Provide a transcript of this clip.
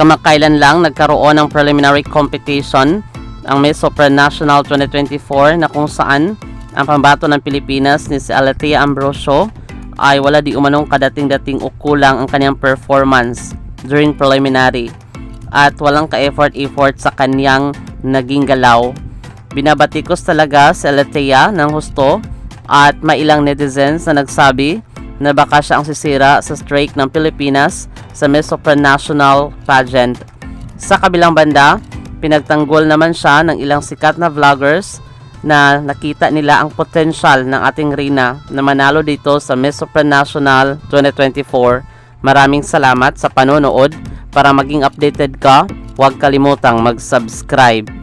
Kamakailan lang nagkaroon ng preliminary competition ang Miss Supranational 2024 na kung saan ang pambato ng Pilipinas ni si Alatea Ambrosio ay wala di umanong kadating-dating o kulang ang kanyang performance during preliminary at walang ka-effort-effort sa kanyang naging galaw. Binabatikos talaga si Alatea ng husto at mailang netizens na nagsabi na baka siya ang sisira sa streak ng Pilipinas sa Miss Supranational pageant. Sa kabilang banda, pinagtanggol naman siya ng ilang sikat na vloggers na nakita nila ang potensyal ng ating Rina na manalo dito sa Miss Supranational 2024. Maraming salamat sa panonood. Para maging updated ka, huwag kalimutang mag-subscribe.